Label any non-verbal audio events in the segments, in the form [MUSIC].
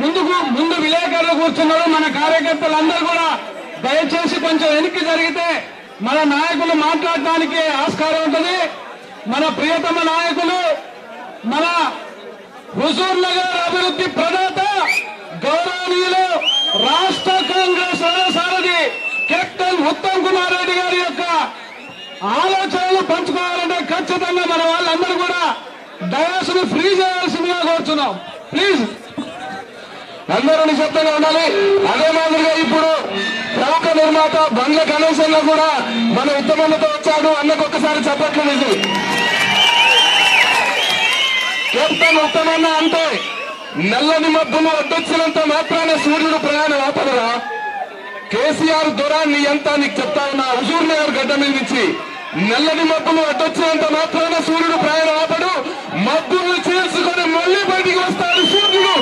ముందుకు ముందు విలేకరులు కూర్చున్నారు. మన కార్యకర్తలందరూ కూడా దయచేసి కొంచెం వెనక్కి జరిగితే మన నాయకులు మాట్లాడటానికి ఆస్కారం ఉంటుంది. మన ప్రియతమ నాయకులు మన హుజూర్ నగర్ అభివృద్ధి ప్రదాత గౌరవనీయులు రాష్ట్ర కాంగ్రెస్ సారథి కెప్టెన్ ఉత్తమ్ కుమార్ రెడ్డి గారి యొక్క ఆలోచనలు పంచుకోవాలంటే ఖచ్చితంగా మన వాళ్ళందరూ కూడా డయాసును ఫ్రీ చేయాల్సిందిగా కోరుతున్నాం ప్లీజ్. అందరూ నిశ్శబ్దంగా ఉండాలి. అదే మాదిరిగా ఇప్పుడు ప్రముఖ నిర్మాత బండ్ల గణేశన్న కూడా మన ఉత్తమన్నతో వచ్చాడు. అన్నకు ఒక్కసారి చెప్పట్లు ఇది. కెప్టెన్ ఉత్తమన్న అంటే నల్లని మబ్బులు అడ్డొచ్చినంత మాత్రాన సూర్యుడు ప్రయాణం ఆపదరా. కేసీఆర్ దొరా నీ అంతా నీకు చెప్తా ఉన్నా హుజూర్ నగర్ గడ్డ మీద నుంచి. నల్లని మబ్బులు అడ్డొచ్చినంత మాత్రాన సూర్యుడు ప్రయాణం ఆపడు. మబ్బులు చేసుకొని మళ్ళీ బయటికి వస్తాడు సూర్యుడు.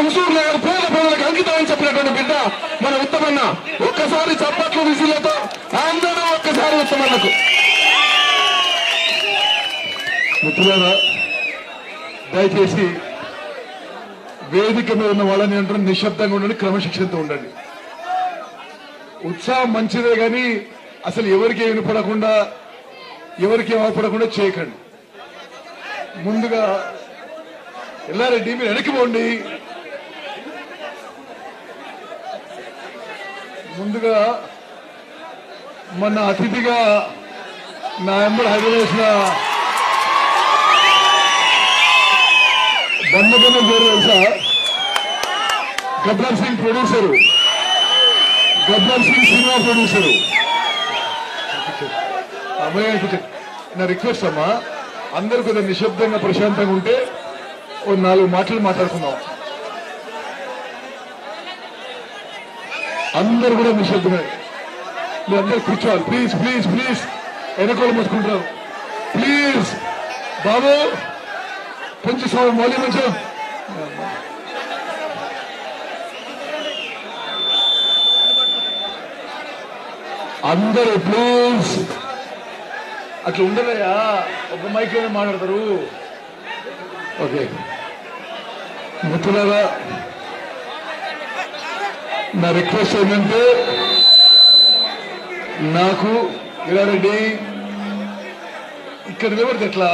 జీవితం హుజూర్ నగర్ పేద ప్రజలకు అంకితమని అని చెప్పినటువంటి బిడ్డ మన ఉత్తమన్న. ఒక్కసారి చప్పట్లు విసులతో అందరూ ఒక్కసారి ఉత్తమన్నకు. మిత్రులారా దయచేసి వేదిక మీద ఉన్న వాళ్ళని అంటారు నిశ్శబ్దంగా ఉండండి క్రమశిక్షణతో ఉండండి. ఉత్సాహం మంచిదే కానీ అసలు ఎవరికి వినపడకుండా ఎవరికి అవపడకుండా చేయకండి. ముందుగా ఎల్లారెడ్డి మీరు వెనక్కి పోండి. ముందుగా మొన్న అతిథిగా నా ఎంబడి హైదరాబాద్ వేసిన బంధకన్న పేరు తెలుసా? Gabbar Singh producer Gabbar Singh cinema producer అమ్మాయి నా రిక్వెస్ట్ అమ్మా అందరు కొద్దిగా నిశ్శబ్దంగా ప్రశాంతంగా ఉంటే ఓ నాలుగు మాటలు మాట్లాడుకుందాం. అందరు కూడా నిశ్శబ్దంగా మీరు అందరు కూర్చోవాలి. ప్లీజ్ ప్లీజ్ ప్లీజ్ ఎన్నికలు మొత్తుకుంటారు ప్లీజ్ బాబు కొంచెం సౌండ్ మౌలి కొంచెం. అందరూ ప్లీజ్ అట్లా ఉండదయ్యా. ఒక మైక్ మాట్లాడతారు. ఓకే మిత్రులారా నా రిక్వెస్ట్ ఏంటంటే నాకు ఇలారెడ్డి ఇక్కడ నిలబడితే ఎట్లా?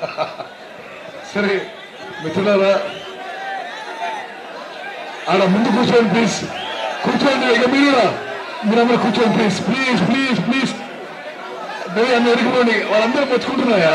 [LAUGHS] సరే మిత్రులారా ఆడ ముందు కూర్చోండి ప్లీజ్ కూర్చోండి ఇక మీరు మీరు మీరందరూ కూర్చోండి ప్లీజ్ ప్లీజ్ ప్లీజ్ ప్లీజ్ మీరు అన్ని వాళ్ళందరూ మెచ్చుకుంటున్నాయా?